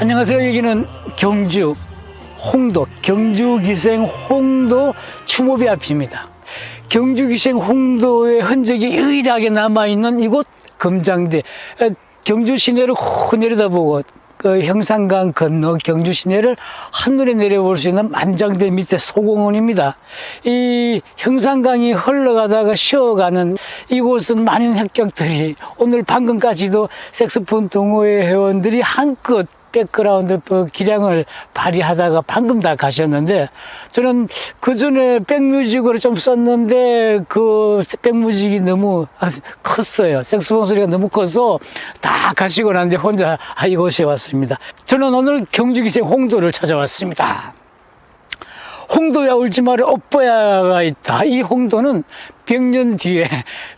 안녕하세요. 여기는 경주 홍도 경주기생 홍도 추모비 앞입니다. 경주기생 홍도의 흔적이 유일하게 남아있는 이곳 금장대 에, 경주 시내를 호 내려다보고 그 형산강 건너 경주 시내를 한눈에 내려볼 수 있는 만장대 밑에 소공원입니다. 이 형산강이 흘러가다가 쉬어가는 이곳은 많은 합격들이 오늘 방금까지도 색소폰 동호회 회원들이 한껏 백그라운드 그 기량을 발휘하다가 방금 다 가셨는데 저는 그 전에 백뮤직으로 좀 썼는데 그 백뮤직이 너무 컸어요. 색소폰 소리가 너무 커서 다 가시고 난데 혼자 아, 이곳에 왔습니다. 저는 오늘 경주기생 홍도를 찾아왔습니다. 홍도야 울지 마라 오빠야가 있다. 이 홍도는 100년 뒤에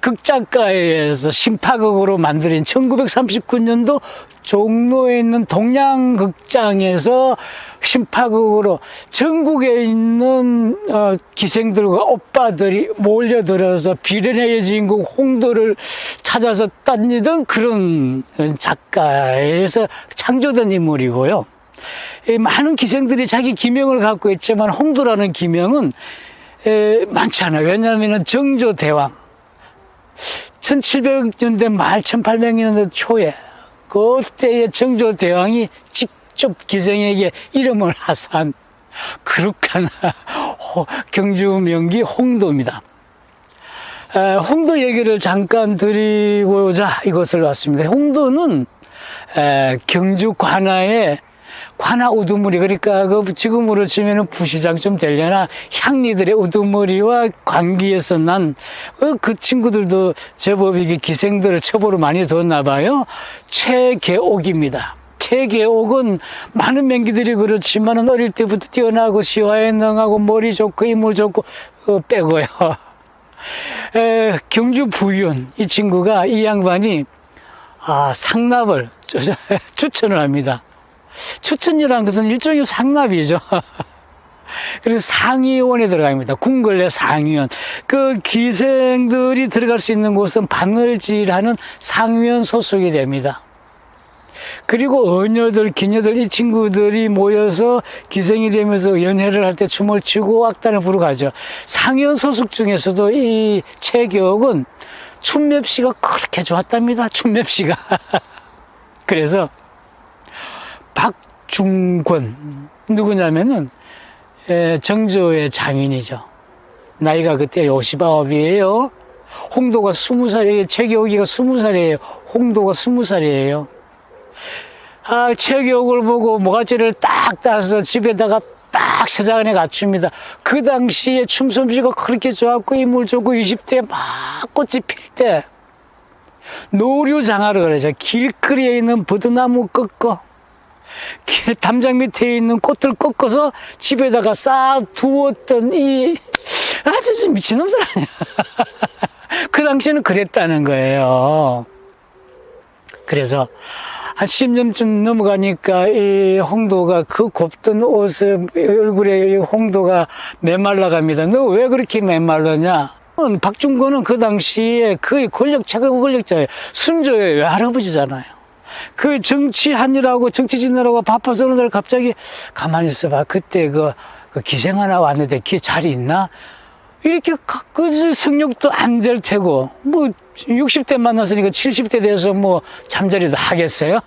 극작가에서 심파극으로 만들인 1939년도 종로에 있는 동양극장에서 심파극으로 전국에 있는 어, 기생들과 오빠들이 몰려들어서 비련의 주인공 홍도를 찾아서 다니던 그런 작가에서 창조된 인물이고요. 이 많은 기생들이 자기 기명을 갖고 있지만 홍도라는 기명은 에, 많지 않아요. 왜냐하면 정조 대왕 1700년대 말 1800년대 초에 그때의 정조 대왕이 직접 기생에게 이름을 하사한 그룩한 호- 경주 명기 홍도입니다. 에, 홍도 얘기를 잠깐 드리고자 이곳을 왔습니다. 홍도는 에, 경주 관아의 관아 우두머리 그러니까 그 지금으로 치면은 부시장쯤 되려나 향리들의 우두머리와 관계에서 난그 친구들도 제법 이게 기생들을 첩으로 많이 뒀나 봐요. 최계옥입니다. 최계옥은 많은 명기들이 그렇지만은 어릴 때부터 뛰어나고 시화에 능하고 머리 좋고 인물 좋고 어, 빼고요. 에, 경주 부윤 이 친구가 이 양반이 아, 상납을 추천을 합니다. 추천이라는 것은 일종의 상납이죠. 그래서 상위원에 들어갑니다. 궁궐의 상위원. 그 기생들이 들어갈 수 있는 곳은 바늘질하는 상위원 소속이 됩니다. 그리고 어녀들, 기녀들, 이 친구들이 모여서 기생이 되면서 연회를 할 때 춤을 추고 악단을 부르고 가죠. 상위원 소속 중에서도 이 최격은 춤맵시가 그렇게 좋았답니다. 춤맵시가. 그래서 박중권 누구냐면은 에, 정조의 장인이죠. 나이가 그때 59이에요. 홍도가 20살이에요. 최교기가 20살이에요. 홍도가 20살이에요. 아, 최교옥을 보고 모가지를 딱 따서 집에다가 딱 세장안에 갖춥니다. 그 당시에 춤 솜씨가 그렇게 좋았고 인물 좋고 20대에 막 꽃이 필 때 노류장화를 그러죠. 길거리에 있는 버드나무 꺾어 그 담장 밑에 있는 꽃들 꺾어서 집에다가 싹 두었던 이 아주 좀 미친놈들 아니야. 그 당시에는 그랬다는 거예요. 그래서 한 10년쯤 넘어가니까 이 홍도가 그 곱던 옷에 얼굴에 이 홍도가 메말라 갑니다. 너 왜 그렇게 메말랐냐? 박중권은 그 당시에 거의 권력 최고 권력자예요. 순조의 외할아버지잖아요. 그 정치하느라고 정치 짓느라고 바빠서 어느 날 갑자기 가만히 있어봐. 그때 그, 그 기생 하나 왔는데 기 자리 있나? 이렇게 가- 그 성욕도 안 될 테고 뭐 60대 만났으니까 70대 돼서 뭐 잠자리도 하겠어요?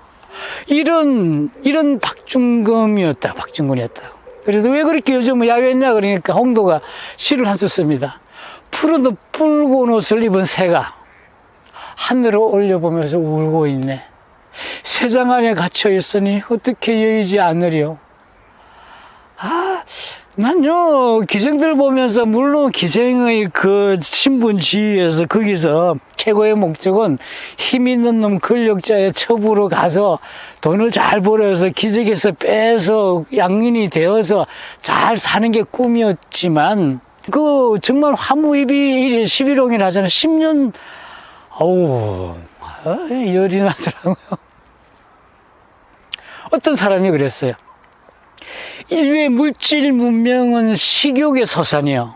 이런 이런 박중금이었다. 박중근이었다. 그래서 왜 그렇게 요즘 야외했냐 그러니까 홍도가 시를 한 수 씁니다. 푸른 옷 붉은 옷을 입은 새가 하늘을 올려보면서 울고 있네. 세장 안에 갇혀 있으니 어떻게 여의지 않으려. 아, 난요, 기생들 보면서, 물론 기생의 그 신분 지위에서 거기서 최고의 목적은 힘 있는 놈 권력자의 첩으로 가서 돈을 잘 벌어서 기적에서 빼서 양인이 되어서 잘 사는 게 꿈이었지만, 그 정말 화무입이 11홍이라 하잖아. 10년, 어우, 아, 열이 나더라고요. 어떤 사람이 그랬어요. 인류의 물질 문명은 식욕의 소산이요.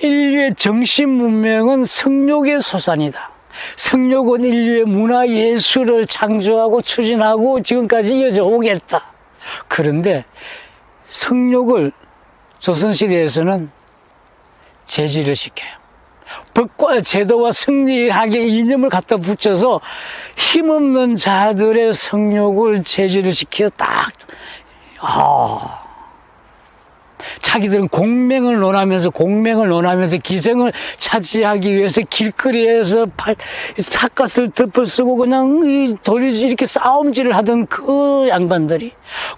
인류의 정신 문명은 성욕의 소산이다. 성욕은 인류의 문화 예술을 창조하고 추진하고 지금까지 이어져 오겠다. 그런데 성욕을 조선시대에서는 제지를 시켜요. 법과 제도와 승리하게 이념을 갖다 붙여서 힘없는 자들의 성욕을 제지를 시켜 딱, 아. 자기들은 공명을 논하면서 공명을 논하면서 기생을 차지하기 위해서 길거리에서 팔, 삿갓을 덮어 쓰고 그냥 이 돌이 이렇게 싸움질을 하던 그 양반들이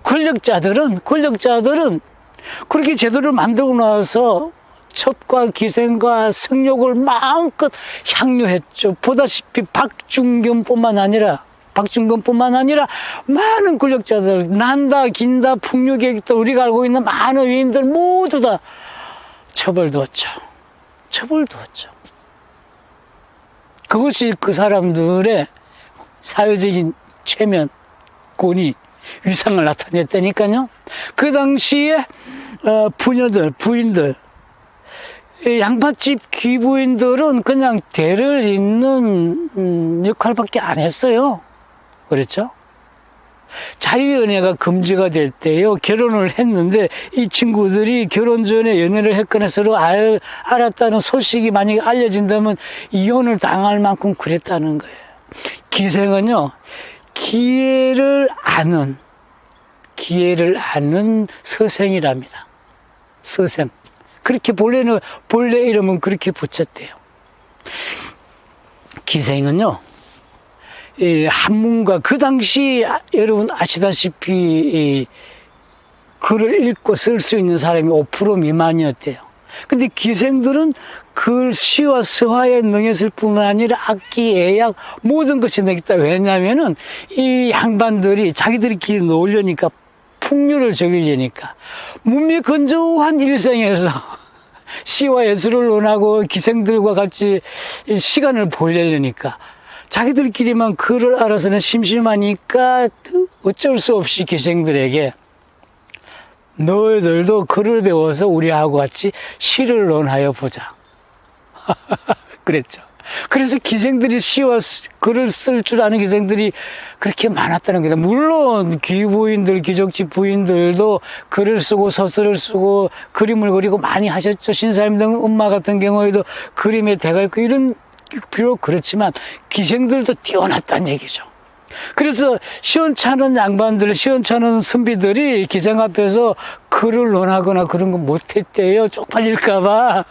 권력자들은 권력자들은 그렇게 제도를 만들고 나서 첩과 기생과 성욕을 마음껏 향유했죠. 보다시피 박중견뿐만 아니라 박중근뿐만 아니라 많은 권력자들 난다 긴다 풍류객들 우리가 알고 있는 많은 위인들 모두 다 처벌두었죠. 처벌두었죠. 그것이 그 사람들의 사회적인 체면, 권위, 위상을 나타냈다니까요. 그 당시에 어, 부녀들, 부인들, 이 양파집 귀부인들은 그냥 대를 잇는 음, 역할밖에 안 했어요. 그렇죠? 자유연애가 금지가 될 때요, 결혼을 했는데, 이 친구들이 결혼 전에 연애를 했거나 서로 알, 알았다는 소식이 만약에 알려진다면 이혼을 당할 만큼 그랬다는 거예요. 기생은요, 기회를 아는, 기회를 아는 서생이랍니다. 서생. 그렇게 본래는, 본래 이름은 그렇게 붙였대요. 기생은요, 이 한문과 그 당시 여러분 아시다시피 이 글을 읽고 쓸 수 있는 사람이 5% 미만이었대요. 근데 기생들은 글 시와 서화에 능했을 뿐만 아니라 악기, 애약 모든 것이 능했다. 왜냐하면은 이 양반들이 자기들끼리 놀려니까 풍류를 즐기려니까 문미 건조한 일생에서 시와 예술을 논하고 기생들과 같이 이 시간을 보내려니까 자기들끼리만 글을 알아서는 심심하니까 어쩔 수 없이 기생들에게 너희들도 글을 배워서 우리하고 같이 시를 논하여 보자. 그랬죠. 그래서 기생들이 시와 스- 글을 쓸 줄 아는 기생들이 그렇게 많았다는 거다. 물론 귀부인들, 귀족집 부인들도 글을 쓰고 서술을 쓰고 그림을 그리고 많이 하셨죠. 신사임당 엄마 같은 경우에도 그림에 대가 있고 이런 비록 그렇지만 기생들도 뛰어났다는 얘기죠. 그래서 시원찮은 양반들, 시원찮은 선비들이 기생 앞에서 글을 논하거나 그런 거 못했대요. 쪽팔릴까봐.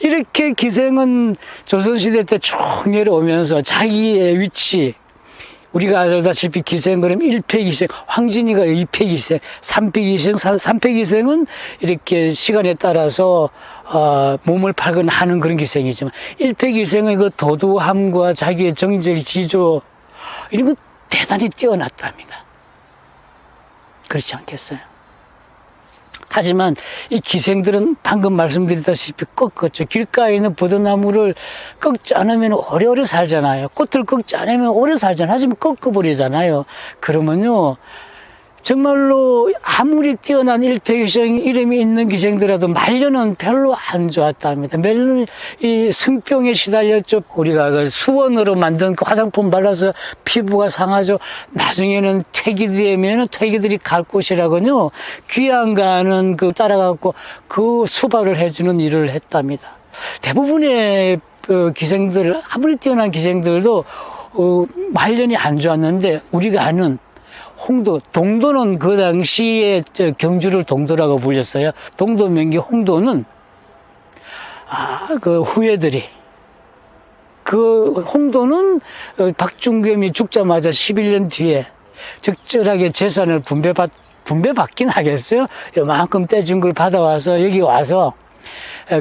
이렇게 기생은 조선시대 때 쭉 내려오면서 자기의 위치, 우리가 알다시피 기생 그럼 1패기생, 황진이가 2패기생, 3패기생, 3패기생은 이렇게 시간에 따라서 어, 몸을 팔거나 하는 그런 기생이지만 1패기생은 그 도도함과 자기의 정질, 지조 이런 거 대단히 뛰어났답니다. 그렇지 않겠어요? 하지만 이 기생들은 방금 말씀드렸다시피 꺾었죠. 길가에 있는 버드나무를 꺾지 않으면 오래오래 살잖아요. 꽃을 꺾지 않으면 오래 살잖아요. 하지만 꺾어버리잖아요. 그러면요. 정말로 아무리 뛰어난 일패기생 이름이 있는 기생들라도 말년은 별로 안 좋았답니다. 말년은 이 승병에 시달렸죠. 우리가 그 수원으로 만든 그 화장품 발라서 피부가 상하죠. 나중에는 퇴기 되면은 퇴기들이 갈 곳이라군요. 귀양 가는 그 따라가고 그 수발을 해주는 일을 했답니다. 대부분의 그 기생들, 아무리 뛰어난 기생들도 어, 말년이 안 좋았는데 우리가 아는 홍도, 동도는 그 당시에 저 경주를 동도라고 불렸어요. 동도 명기 홍도는 아, 그 후예들이 그 홍도는 어, 박중겸이 죽자마자 11년 뒤에 적절하게 재산을 분배받 분배받긴 하겠어요. 요만큼 떼준 걸 받아와서 여기 와서 어,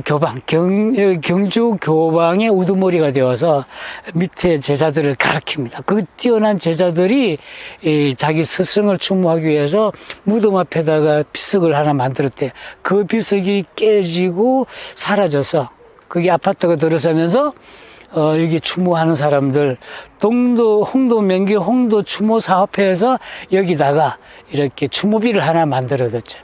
교방, 경, 어, 경주 교방의 우두머리가 되어서 밑에 제자들을 가르칩니다. 그 뛰어난 제자들이 이 자기 스승을 추모하기 위해서 무덤 앞에다가 비석을 하나 만들었대. 그 비석이 깨지고 사라져서 그게 아파트가 들어서면서 어, 여기 추모하는 사람들, 동도, 홍도, 명기, 홍도 추모 사업회에서 여기다가 이렇게 추모비를 하나 만들어뒀죠.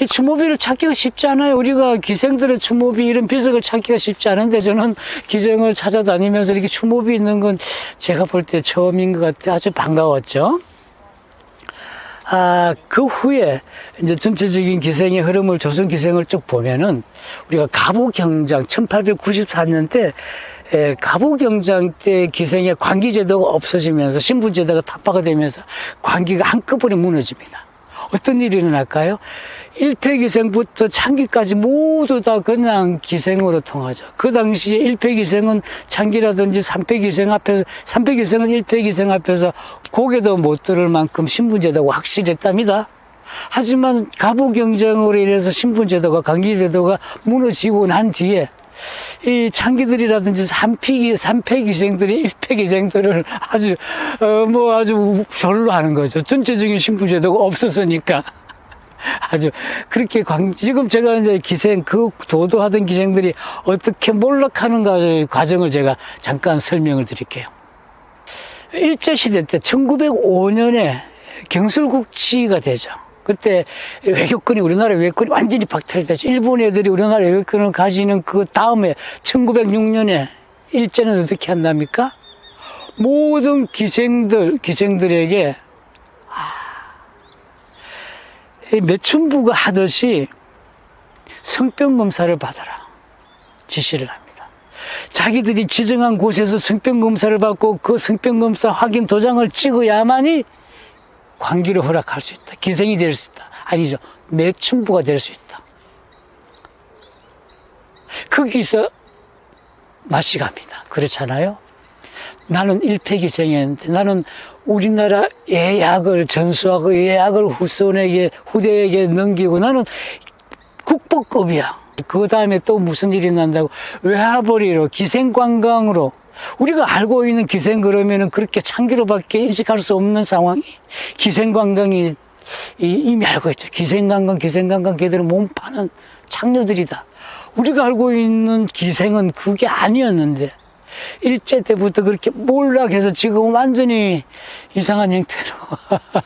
이 추모비를 찾기가 쉽지 않아요. 우리가 기생들의 추모비 이런 비석을 찾기가 쉽지 않은데 저는 기생을 찾아다니면서 이렇게 추모비 있는 건 제가 볼 때 처음인 것 같아 아주 반가웠죠. 아, 그 후에 이제 전체적인 기생의 흐름을 조선 기생을 쭉 보면은 우리가 가보 경장 1894년 때 에, 가보경장 때 기생의 관기제도가 없어지면서 신분제도가 타파가 되면서 관기가 한꺼번에 무너집니다. 어떤 일이 일어날까요? 일패기생부터 창기까지 모두 다 그냥 기생으로 통하죠. 그 당시에 일패기생은 창기라든지 삼패기생 앞에서, 삼패기생은 일패기생 앞에서 고개도 못 들을 만큼 신분제도가 확실했답니다. 하지만 가부 경쟁으로 인해서 신분제도가 관기제도가 무너지고 난 뒤에 이 창기들이라든지 삼피기 삼패기생들이 일패기생들을 아주 어 뭐 아주 별로 하는 거죠. 전체적인 신분제도가 없었으니까. 아주 그렇게 광, 지금 제가 이제 기생 그 도도하던 기생들이 어떻게 몰락하는가 과정을 제가 잠깐 설명을 드릴게요. 일제 시대 때 1905년에 경술국치가 되죠. 그때 외교권이 우리나라 외교권이 완전히 박탈되죠. 일본 애들이 우리나라 외교권을 가지는 그 다음에 1906년에 일제는 어떻게 한답니까? 모든 기생들 기생들에게 이 매춘부가 하듯이 성병 검사를 받아라 지시를 합니다. 자기들이 지정한 곳에서 성병 검사를 받고 그 성병 검사 확인 도장을 찍어야만이 관기를 허락할 수 있다. 기생이 될 수 있다. 아니죠. 매춘부가 될 수 있다. 거기서 맛이 갑니다. 그렇잖아요. 나는 일패기생이었는데 나는 우리나라 예약을 전수하고 예약을 후손에게 후대에게 넘기고 나는 국보급이야. 그 다음에 또 무슨 일이 난다고 외화벌이로 기생관광으로 우리가 알고 있는 기생 그러면은 그렇게 창기로밖에 인식할 수 없는 상황이 기생관광이 이미 알고 있죠. 기생관광, 기생관광 걔들은 몸 파는 창녀들이다. 우리가 알고 있는 기생은 그게 아니었는데 일제 때부터 그렇게 몰락해서 지금 완전히 이상한 형태로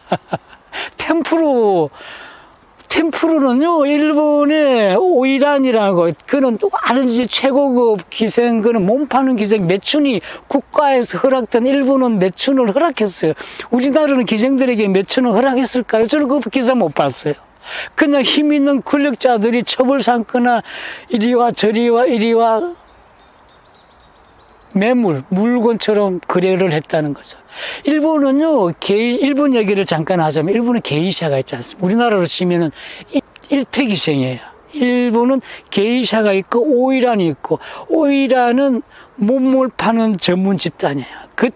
템프로 템프로는요 일본의 오이란이라고 그는 또 이제 최고급 기생 그는 몸 파는 기생 매춘이 국가에서 허락된 일본은 매춘을 허락했어요. 우리나라는 기생들에게 매춘을 허락했을까요? 저는 그 기사 못 봤어요. 그냥 힘 있는 권력자들이 첩을 삼거나 이리와 저리와 이리와 매물, 물건처럼 거래를 했다는 거죠. 일본은요, 게이, 일본 얘기를 잠깐 하자면, 일본은 게이샤가 있지 않습니까? 우리나라로 치면은 일패기생이에요. 일본은 게이샤가 있고, 오이란이 있고, 오이란은 몸을 파는 전문 집단이에요. 그,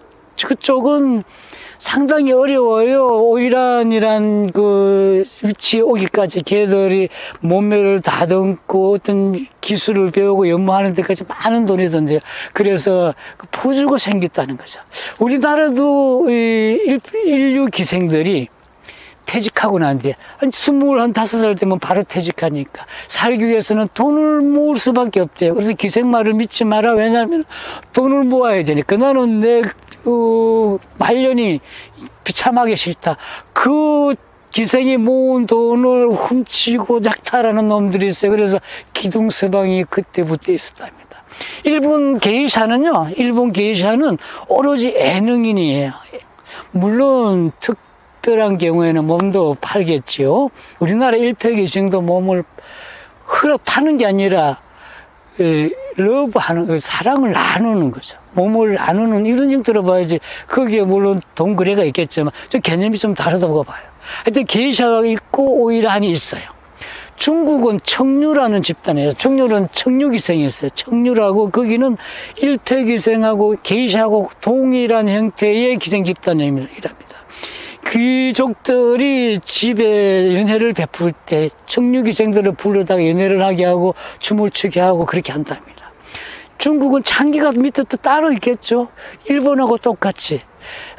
그쪽은 상당히 어려워요. 오이란이란 그 위치에 오기까지 걔들이 몸매를 다듬고 어떤 기술을 배우고 연마하는 데까지 많은 돈이 든대요. 그래서 그 포주가 생겼다는 거죠. 우리나라도 이 인류 기생들이 퇴직하고 난 뒤에 한 스물 한 다섯 살 되면 바로 퇴직하니까 살기 위해서는 돈을 모을 수밖에 없대요. 그래서 기생말을 믿지 마라. 왜냐하면 돈을 모아야 되니까 나는 내 그 말년이 비참하게 싫다. 그 기생이 모은 돈을 훔치고 작탈하는 놈들이 있어요. 그래서 기둥 서방이 그때부터 있었답니다. 일본 게이샤는요, 일본 게이샤는 오로지 예능인이에요. 물론 특별한 경우에는 몸도 팔겠지요. 우리나라 일패기생도 몸을 흐려 파는 게 아니라 에, 러브하는 그 사랑을 나누는 거죠. 몸을 나누는 이런 식 들어봐야지. 거기에 물론 돈 거래가 있겠지만 좀 개념이 좀 다르다고 봐요. 하여튼 게이샤가 있고 오이란이 있어요. 중국은 청류라는 집단이에요. 청류는 청류기생이었어요. 청류라고 거기는 일패기생하고 게이샤하고 동일한 형태의 기생 집단입니다. 귀족들이 집에 연회를 베풀 때 청류기생들을 불러다가 연회를 하게 하고 춤을 추게 하고 그렇게 한답니다. 중국은 창기가 밑에 또 따로 있겠죠. 일본하고 똑같이.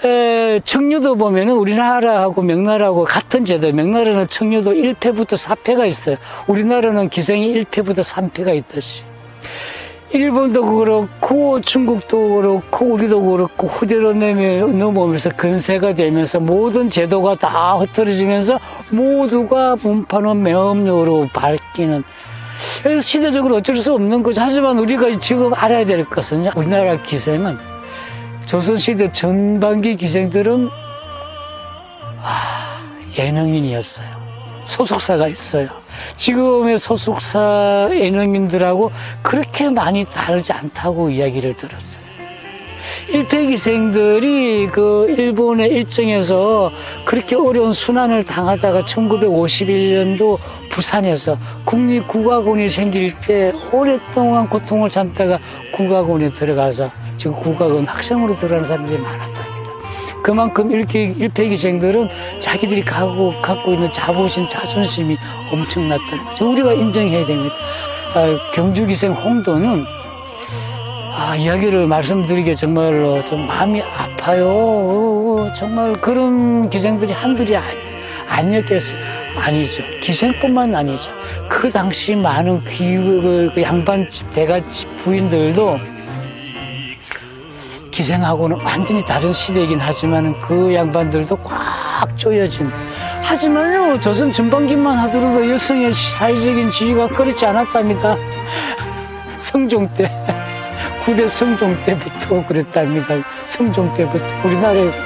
에, 청류도 보면은 우리나라하고 명나라하고 같은 제도. 명나라는 청류도 1패부터 4패가 있어요. 우리나라는 기생이 1패부터 3패가 있듯이. 일본도 그렇고 중국도 그렇고 우리도 그렇고 후대로 넘어오면서 근세가 되면서 모든 제도가 다 흩어지면서 모두가 분파는 매업력으로 바뀌는 그래서 시대적으로 어쩔 수 없는 거죠. 하지만 우리가 지금 알아야 될 것은 우리나라 기생은 조선시대 전반기 기생들은 아, 예능인이었어요. 소속사가 있어요. 지금의 소속사 예능인들하고 그렇게 많이 다르지 않다고 이야기를 들었어요. 일패기생들이 그 일본의 일정에서 그렇게 어려운 순환을 당하다가 1951년도 부산에서 국립국악원이 생길 때 오랫동안 고통을 참다가 국악원에 들어가서 지금 국악원 학생으로 들어가는 사람들이 많았답니다. 그만큼 일패, 일패기생들은 자기들이 갖고, 갖고 있는 자부심, 자존심이 엄청났다는 거죠. 우리가 인정해야 됩니다. 아, 경주기생 홍도는 아, 이야기를 말씀드리기 정말로 좀 마음이 아파요. 어, 정말 그런 기생들이 한둘이 아니, 아니었겠어요. 아니죠. 기생뿐만 아니죠. 그 당시 많은 귀, 그, 그 양반 집, 대가집 부인들도 기생하고는 완전히 다른 시대이긴 하지만 그 양반들도 꽉 조여진. 하지만요, 조선 전반기만 하더라도 여성의 사회적인 지위가 그렇지 않았답니다. 성종 때. 구대 성종 때부터 그랬답니다. 성종 때부터 우리나라에서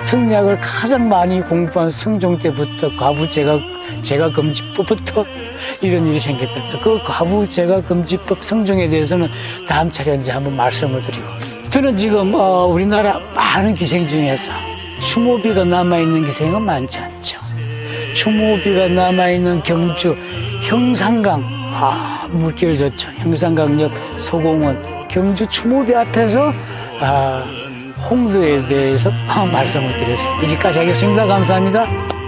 성리학을 가장 많이 공부한 성종 때부터 과부 제가 제가 금지법부터 이런 일이 생겼답니다. 그 과부 제가 금지법 성종에 대해서는 다음 차례 이제 한번 말씀을 드리고 저는 지금 어, 우리나라 많은 기생 중에서 추모비가 남아 있는 기생은 많지 않죠. 추모비가 남아 있는 경주 형산강 아 물결 좋죠. 형산강역 소공원 경주 추모비 앞에서 아, 홍도에 대해서 말씀을 드렸습니다. 여기까지 하겠습니다. 감사합니다.